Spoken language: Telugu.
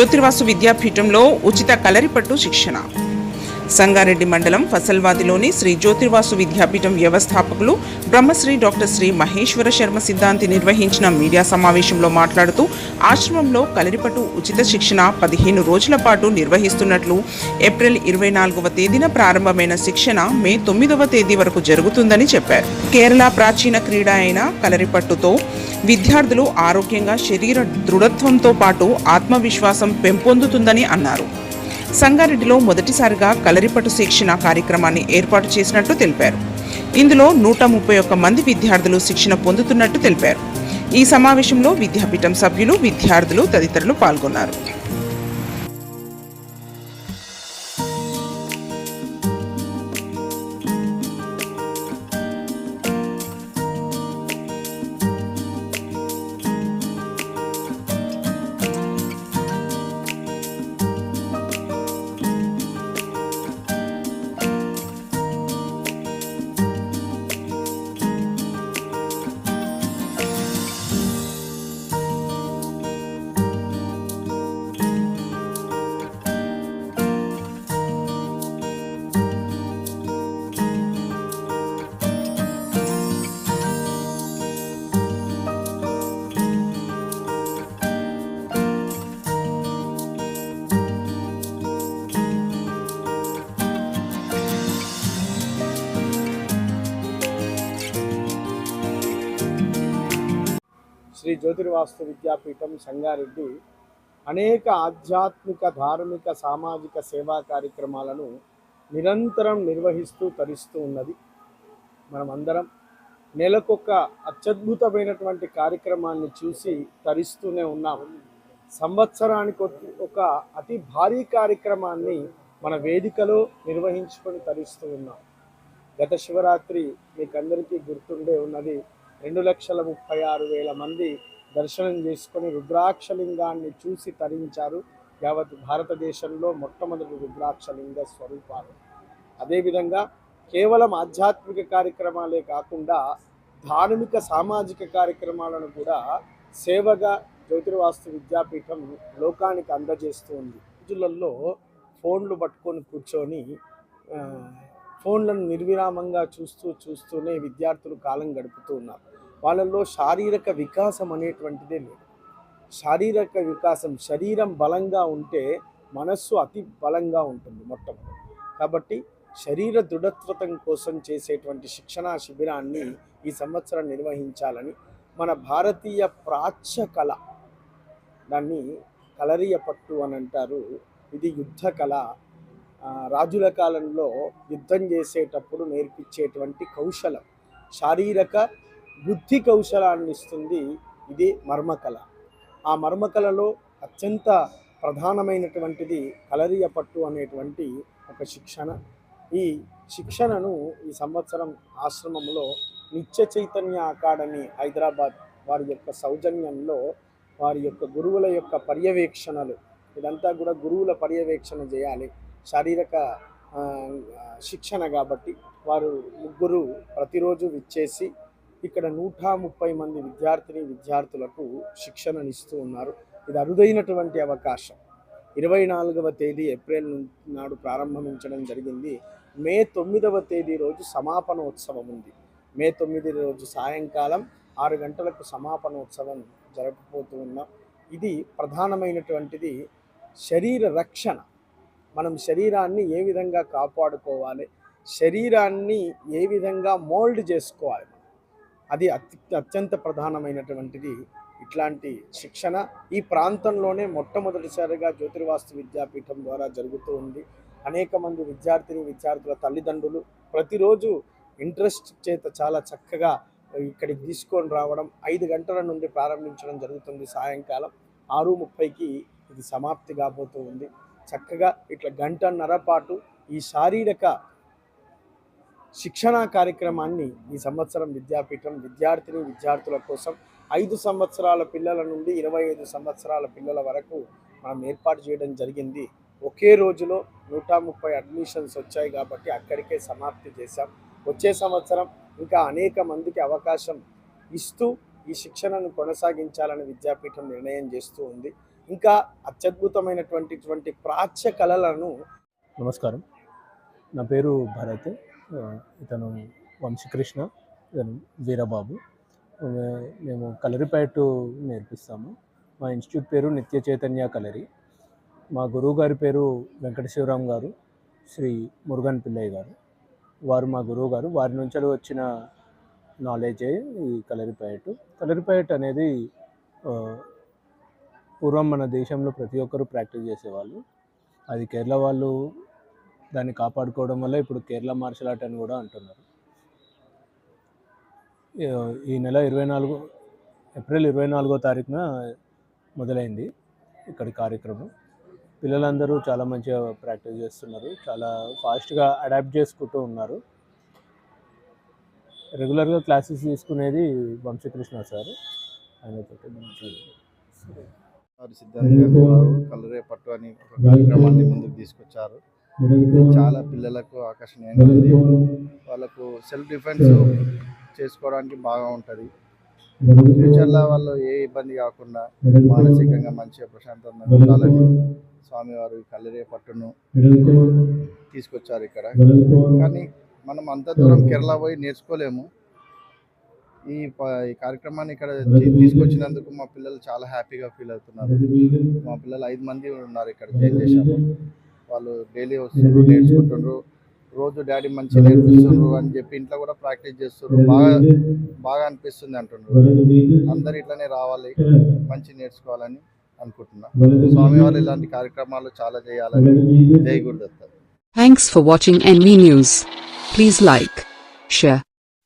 జ్యోతిర్వాసు విద్యాపీఠంలో ఉచిత కలరిపట్టు శిక్షణ. సంగారెడ్డి మండలం ఫసల్వాదిలోని శ్రీ జ్యోతిర్వాసు విద్యాపీఠం వ్యవస్థాపకులు బ్రహ్మశ్రీ డాక్టర్ శ్రీ మహేశ్వర శర్మ సిద్ధాంతి నిర్వహించిన మీడియా సమావేశంలో మాట్లాడుతూ ఆశ్రమంలో కలరిపట్టు ఉచిత శిక్షణ పదిహేను రోజుల పాటు నిర్వహిస్తున్నట్లు ఏప్రిల్ ఇరవై నాలుగవ తేదీన ప్రారంభమైన శిక్షణ మే తొమ్మిదవ తేదీ వరకు జరుగుతుందని చెప్పారు. కేరళ ప్రాచీన క్రీడ అయిన కలరిపట్టుతో విద్యార్థులు ఆరోగ్యంగా శరీర దృఢత్వంతో పాటు ఆత్మవిశ్వాసం పెంపొందుతుందని అన్నారు. సంగారెడ్డిలో మొదటిసారిగా కలరిపట్టు శిక్షణ కార్యక్రమాన్ని ఏర్పాటు చేసినట్టు తెలిపారు. ఇందులో నూట ముప్పై ఒక్క మంది విద్యార్థులు శిక్షణ పొందుతున్నట్టు తెలిపారు. ఈ సమావేశంలో విద్యాపీఠం సభ్యులు విద్యార్థులు తదితరులు పాల్గొన్నారు. శ్రీ జ్యోతిర్వాస్తు విద్యాపీఠం సంగారెడ్డి అనేక ఆధ్యాత్మిక ధార్మిక సామాజిక సేవా కార్యక్రమాలను నిరంతరం నిర్వహిస్తూ తరిస్తూ ఉన్నది. మనం అందరం నెలకొక అత్యద్భుతమైనటువంటి కార్యక్రమాన్ని చూసి తరిస్తూనే ఉన్నాం సంవత్సరానికి ఒక- ఒక అతి భారీ కార్యక్రమాన్ని మన వేదికలో నిర్వహించుకొని తరిస్తూ ఉన్నాం. గత శివరాత్రి మీకందరికీ గుర్తుండే ఉన్నది రెండు లక్షల ముప్పై ఆరు వేల మంది దర్శనం చేసుకొని రుద్రాక్షలింగాన్ని చూసి తరించారు. యావత్ భారతదేశంలో మొట్టమొదటి రుద్రాక్షలింగ స్వరూపాలు. అదేవిధంగా కేవలం ఆధ్యాత్మిక కార్యక్రమాలే కాకుండా ధార్మిక సామాజిక కార్యక్రమాలను కూడా సేవగా జ్యోతిర్వాస్తు విద్యాపీఠం లోకానికి అందజేస్తూ ఉంది. రోజులలో ఫోన్లు పట్టుకొని కూర్చొని ఫోన్లను నిర్విరామంగా చూస్తూ చూస్తూనే విద్యార్థులు కాలం గడుపుతూ ఉన్నారు. వాళ్ళల్లో శారీరక వికాసం అనేటువంటిదే లేదు. శారీరక వికాసం శరీరం బలంగా ఉంటే మనస్సు అతి బలంగా ఉంటుంది మొట్టమొదటి. కాబట్టి శరీర దృఢత్వతం కోసం చేసేటువంటి శిక్షణా శిబిరాన్ని ఈ సంవత్సరం నిర్వహించాలని మన భారతీయ ప్రాచ్య కళ దాన్ని కలరియ పట్టు అని అంటారు. ఇది యుద్ధ కళ. రాజుల కాలంలో యుద్ధం చేసేటప్పుడు నేర్పించేటువంటి కౌశలం శారీరక బుద్ధి కౌశలాన్ని ఇస్తుంది ఇది మర్మకళ. ఆ మర్మకళలో అత్యంత ప్రధానమైనటువంటిది కలరియ పట్టు అనేటువంటి ఒక శిక్షణ. ఈ శిక్షణను ఈ సంవత్సరం ఆశ్రమంలో నిత్య చైతన్య అకాడమీ హైదరాబాద్ వారి యొక్క సౌజన్యంలో వారి యొక్క గురువుల యొక్క పర్యవేక్షణలు ఇదంతా కూడా గురువుల పర్యవేక్షణ చేయాలి. శారీరక శిక్షణ కాబట్టి వారు ముగ్గురు ప్రతిరోజు విచ్చేసి ఇక్కడ నూట ముప్పై మంది విద్యార్థిని విద్యార్థులకు శిక్షణనిస్తూ ఉన్నారు. ఇది అరుదైనటువంటి అవకాశం. ఇరవై నాలుగవ తేదీ ఏప్రిల్ నాడు ప్రారంభించడం జరిగింది. మే తొమ్మిదవ తేదీ రోజు సమాపనోత్సవం ఉంది. మే తొమ్మిది రోజు సాయంకాలం ఆరు గంటలకు సమాపనోత్సవం జరపబోతూ ఉన్నాం. ఇది ప్రధానమైనటువంటిది శరీర రక్షణ. మనం శరీరాన్ని ఏ విధంగా కాపాడుకోవాలి? శరీరాన్ని ఏ విధంగా మోల్డ్ చేసుకోవాలి అది అత్య అత్యంత ప్రధానమైనటువంటిది ఇట్లాంటి శిక్షణ ఈ ప్రాంతంలోనే మొట్టమొదటిసారిగా జ్యోతిర్వాస్తు విద్యాపీఠం ద్వారా జరుగుతూ ఉంది. అనేక మంది విద్యార్థిని విద్యార్థుల తల్లిదండ్రులు ప్రతిరోజు ఇంట్రెస్ట్ చేత చాలా చక్కగా ఇక్కడికి తీసుకొని రావడం ఐదు గంటల నుండి ప్రారంభించడం జరుగుతుంది సాయంకాలం. ఆరు ముప్పైకి ఇది సమాప్తి కాబోతూ ఉంది. చక్కగా ఇట్లా గంటన్నర పాటు ఈ శారీరక శిక్షణా కార్యక్రమాన్ని ఈ సంవత్సరం విద్యాపీఠం విద్యార్థిని విద్యార్థుల కోసం ఐదు సంవత్సరాల పిల్లల నుండి ఇరవై ఐదు సంవత్సరాల పిల్లల వరకు మనం ఏర్పాటు చేయడం జరిగింది. ఒకే రోజులో నూట ముప్పై అడ్మిషన్స్ వచ్చాయి కాబట్టి అక్కడికే సమాప్తి చేశాం. వచ్చే సంవత్సరం ఇంకా అనేక మందికి అవకాశం ఇస్తూ ఈ శిక్షణను కొనసాగించాలని విద్యాపీఠం నిర్ణయం చేస్తూ ఉంది. ఇంకా అత్యద్భుతమైనటువంటి ప్రాచ్య కళలను నమస్కారం. నా పేరు భరత్. ఇతను వంశీకృష్ణ ఇతను వీరబాబు. మేము కలరిపేట నేర్పిస్తాము. మా ఇన్స్టిట్యూట్ పేరు నిత్య చైతన్య కలరి. మా గురువు గారి పేరు వెంకట శివరాం గారు శ్రీ మురుగన్ పిల్లయ్య గారు. వారు మా గురువు గారు వారి నుంచి వచ్చిన నాలెడ్జే ఈ కలరిపేట. కలరిపేట అనేది పూర్వం మన దేశంలో ప్రతి ఒక్కరూ ప్రాక్టీస్ చేసేవాళ్ళు. అది కేరళ వాళ్ళు దాన్ని కాపాడుకోవడం వల్ల ఇప్పుడు కేరళ మార్షల్ ఆర్ట్ అని కూడా అంటున్నారు. ఈ- నెల ఇరవై నాలుగు ఏప్రిల్ ఇరవై నాలుగో తారీఖున మొదలైంది ఇక్కడి కార్యక్రమం. పిల్లలందరూ చాలా మంచిగా ప్రాక్టీస్ చేస్తున్నారు. చాలా ఫాస్ట్గా అడాప్ట్ చేసుకుంటూ ఉన్నారు. రెగ్యులర్గా క్లాసెస్ తీసుకునేది వంశీకృష్ణ సార్. ఆయనతో గారు వారు కలరే పట్టు అని ఒక కార్యక్రమాన్ని ముందుకు తీసుకొచ్చారు. చాలా పిల్లలకు ఆకర్షణీయంగా ఉంది. వాళ్ళకు సెల్ఫ్ డిఫెన్స్ చేసుకోవడానికి బాగా ఉంటుంది. ఫ్యూచర్లో వాళ్ళు ఏ ఇబ్బంది కాకుండా మానసికంగా మంచిగా ప్రశాంతంగా ఉండాలని స్వామివారు కల్లరే పట్టును తీసుకొచ్చారు ఇక్కడ. కానీ మనం అంత దూరం కేరళ పోయి నేర్చుకోలేము. ఈ ప- ఈ కార్యక్రమాన్ని ఇక్కడ తీసుకొచ్చినందుకు మా పిల్లలు చాలా హ్యాపీగా ఫీల్ అవుతున్నారు. మా పిల్లలు ఐదు మంది ఉన్నారు ఇక్కడ జాయిన్ చేశాము వాళ్ళు డైలీ వస్తుండ్రు నేర్చుకుంటుండ్రు. రోజు డాడీ మంచిగా నేర్పిస్తుండ్రు అని చెప్పి ఇంట్లో కూడా ప్రాక్టీస్ చేస్తుండ్రు. బాగా బాగా అనిపిస్తుంది అంటుండ్రు. అందరు ఇట్లనే రావాలి మంచి నేర్చుకోవాలని అనుకుంటున్నా. స్వామివారు ఇలాంటి కార్యక్రమాలు చాలా చేయాలని జై Gurudatta. Thanks for watching NV News. Please like, share,